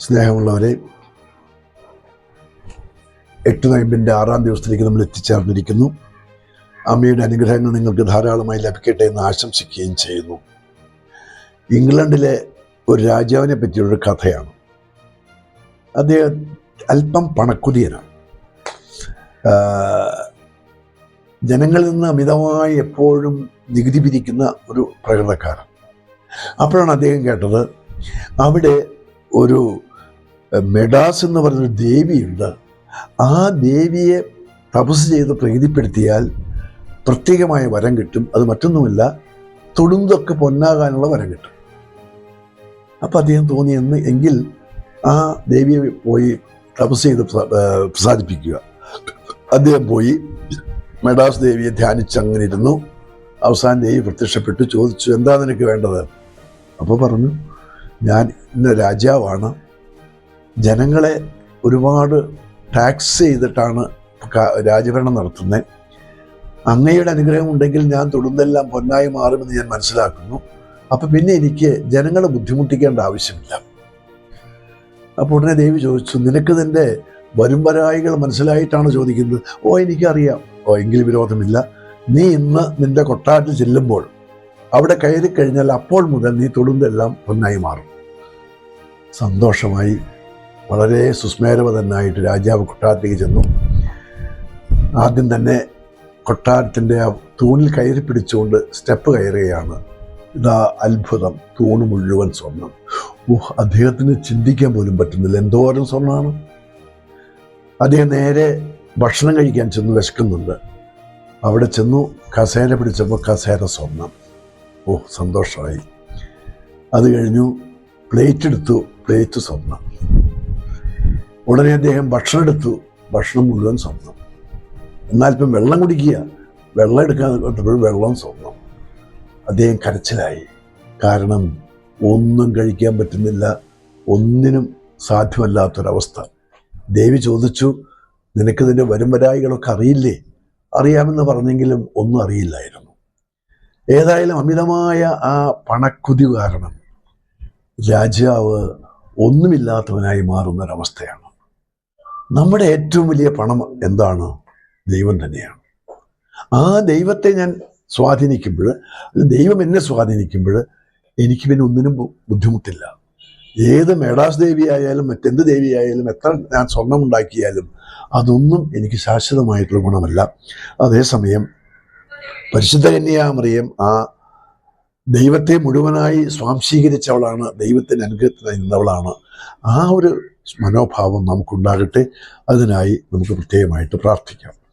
സ്നേഹമുള്ളവരെ എട്ട് നോയമ്പിന്റെ ആറാം ദിവസത്തിലേക്ക് നമ്മൾ എത്തിച്ചേർന്നിരിക്കുന്നു. അമ്മയുടെ അനുഗ്രഹങ്ങൾ നിങ്ങൾക്ക് ധാരാളമായി ലഭിക്കട്ടെ എന്ന് ആശംസിക്കുകയും ചെയ്യുന്നു. ഇംഗ്ലണ്ടിലെ ഒരു രാജാവിനെ പറ്റിയുള്ളൊരു കഥയാണ്. അദ്ദേഹം അല്പം പണക്കുതിയനാണ് ജനങ്ങളിൽ നിന്ന് അമിതമായി എപ്പോഴും നികുതി പിരിക്കുന്ന ഒരു പ്രകൃതക്കാരൻ അപ്പോഴാണ് അദ്ദേഹം കേട്ടത് അവിടെ ഒരു മെഡാസ് എന്ന് പറഞ്ഞൊരു ദേവിയുണ്ട്. ആ ദേവിയെ തപസ് ചെയ്ത് പ്രീതിപ്പെടുത്തിയാൽ പ്രത്യേകമായ വരം കിട്ടും. അത് മറ്റൊന്നുമില്ല തൊടുന്തൊക്കെ പൊന്നാകാനുള്ള വരം കിട്ടും. അപ്പം അദ്ദേഹം തോന്നി എന്ന് എങ്കിൽ ആ ദേവിയെ പോയി തപസ് ചെയ്ത് പ്രസാദിപ്പിക്കുക. അദ്ദേഹം പോയി മെഡാസ് ദേവിയെ ധ്യാനിച്ച് അങ്ങനെ ഇരുന്നു. അവസാന ദേവി പ്രത്യക്ഷപ്പെട്ടു ചോദിച്ചു എന്താ നിനക്ക് വേണ്ടത്? അപ്പോൾ പറഞ്ഞു ഞാൻ ഇന്ന രാജാവാണ്. ജനങ്ങളെ ഒരുപാട് ടാക്സ് ചെയ്തിട്ടാണ് രാജഭരണം നടത്തുന്നത് അങ്ങയുടെ അനുഗ്രഹം ഉണ്ടെങ്കിൽ ഞാൻ തൊടുന്നെല്ലാം പൊന്നായി മാറുമെന്ന് ഞാൻ മനസ്സിലാക്കുന്നു. അപ്പം പിന്നെ എനിക്ക് ജനങ്ങളെ ബുദ്ധിമുട്ടിക്കേണ്ട ആവശ്യമില്ല. അപ്പോൾ ഉടനെ ദേവി ചോദിച്ചു നിനക്ക് നിന്റെ വരും വരായികൾ മനസ്സിലായിട്ടാണ് ചോദിക്കുന്നത്? ഓ എനിക്കറിയാം. ഓ എങ്കിൽ വിരോധമില്ല. നീ ഇന്ന് നിന്റെ കൊട്ടാരത്തിൽ ചെല്ലുമ്പോൾ അവിടെ കയറി കഴിഞ്ഞാൽ അപ്പോൾ മുതൽ നീ തൊടുന്നെല്ലാം പൊന്നായി മാറും. സന്തോഷമായി വളരെ സുസ്മേരവതനായിട്ട് രാജാവ് കൊട്ടാരത്തേക്ക് ചെന്നു. ആദ്യം തന്നെ കൊട്ടാരത്തിന്റെ ആ തൂണിൽ കയറി പിടിച്ചുകൊണ്ട് സ്റ്റെപ്പ് കയറുകയാണ്. ഇതാ അത്ഭുതം തൂണ് മുഴുവൻ സ്വർണം. ഊഹ് അദ്ദേഹത്തിന് ചിന്തിക്കാൻ പോലും പറ്റുന്നില്ല. എന്തോരം സ്വർണമാണ് അദ്ദേഹം നേരെ ഭക്ഷണം കഴിക്കാൻ ചെന്ന് വിശക്കുന്നുണ്ട്. അവിടെ ചെന്നു കസേര പിടിച്ചപ്പോൾ കസേര സ്വർണം. ഓ സന്തോഷമായി. അത് കഴിഞ്ഞു പ്ലേറ്റ് എടുത്തു. പ്ലേറ്റ് സ്വർണം ഉടനെ അദ്ദേഹം ഭക്ഷണം എടുത്തു. ഭക്ഷണം മുഴുവൻ സ്വർണം എന്നാൽ ഇപ്പം വെള്ളം കുടിക്കുക. വെള്ളം എടുക്കാൻ കൊണ്ടപ്പോൾ വെള്ളം സ്വർണം അദ്ദേഹം കരച്ചിലായി. കാരണം ഒന്നും കഴിക്കാൻ പറ്റുന്നില്ല. ഒന്നിനും സാധ്യമല്ലാത്തൊരവസ്ഥ. ദേവി ചോദിച്ചു നിനക്ക് നിന്റെ വരുംവരായികളൊക്കെ അറിയില്ലേ? അറിയാമെന്ന് പറഞ്ഞെങ്കിലും ഒന്നും അറിയില്ലായിരുന്നു. ഏതായാലും അമിതമായ ആ പണക്കുതി കാരണം രാജാവ് ഒന്നുമില്ലാത്തവനായി മാറുന്ന ഒരവസ്ഥയാണ് നമ്മുടെ ഏറ്റവും വലിയ പണം എന്താണ്? ദൈവം തന്നെയാണ്. ആ ദൈവത്തെ ഞാൻ സ്വാധീനിക്കുമ്പോൾ ദൈവം എന്നെ സ്വാധീനിക്കുമ്പോൾ എനിക്ക് പിന്നെ ഒന്നിനും ബുദ്ധിമുട്ടില്ല. ഏത് മേടാസ് ദേവിയായാലും മറ്റെന്ത് ദേവിയായാലും എത്ര ഞാൻ സ്വർണം ഉണ്ടാക്കിയാലും അതൊന്നും എനിക്ക് ശാശ്വതമായിട്ടുള്ള ഗുണമല്ല. അതേസമയം പരിശുദ്ധ കന്യാമറിയം ആ ദൈവത്തെ മുഴുവനായി സ്വാംശീകരിച്ചവളാണ് ദൈവത്തിന് അനുഗ്രഹത്തിനായി നിന്നവളാണ്. ആ ഒരു മനോഭാവം നമുക്കുണ്ടാകട്ടെ. അതിനായി നമുക്ക് പ്രത്യേകമായിട്ട് പ്രാർത്ഥിക്കാം.